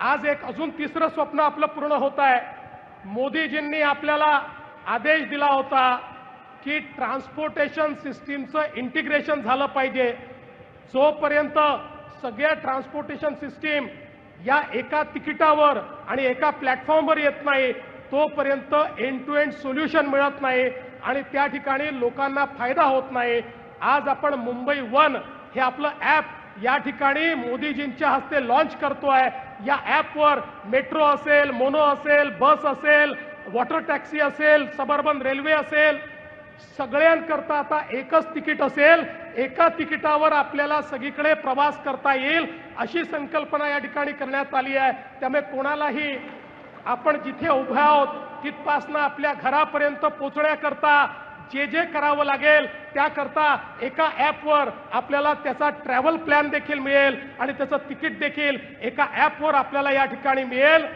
आज एक अजून तिसरं स्वप्न आपलं पूर्ण होत आहे. मोदीजींनी आपल्याला आदेश दिला होता की ट्रान्सपोर्टेशन सिस्टीमचं इंटिग्रेशन झालं पाहिजे. जोपर्यंत सगळ्या ट्रान्सपोर्टेशन सिस्टीम या एका तिकिटावर आणि एका प्लॅटफॉर्मवर येत नाही तोपर्यंत एंड टू एंड सोल्युशन मिळत नाही आणि त्या ठिकाणी लोकांना फायदा होत नाही. आज आपण मुंबई वन हे आपलं ॲप या ठिकाणी मोदीजींच्या हस्ते लॉन्च आहे या ॲपवर मेट्रो असेल मोनो असेल बस असेल वॉटर टॅक्सी असेल सबर्बन रेल्वे असेल सगळ्यांकरता आता एकच तिकीट असेल एका तिकिटावर आपल्याला सगळीकडे प्रवास करता येईल अशी संकल्पना या ठिकाणी करण्यात आली आहे. त्यामुळे कोणालाही आपण जिथे उभे आहोत तिथपासनं आपल्या घरापर्यंत पोचण्याकरता जे जे करावं लागेल त्याकरता एका ॲपवर आपल्याला त्याचा ट्रॅव्हल प्लॅन देखील मिळेल आणि त्याचं तिकीट देखील एका ॲपवर आपल्याला या ठिकाणी मिळेल.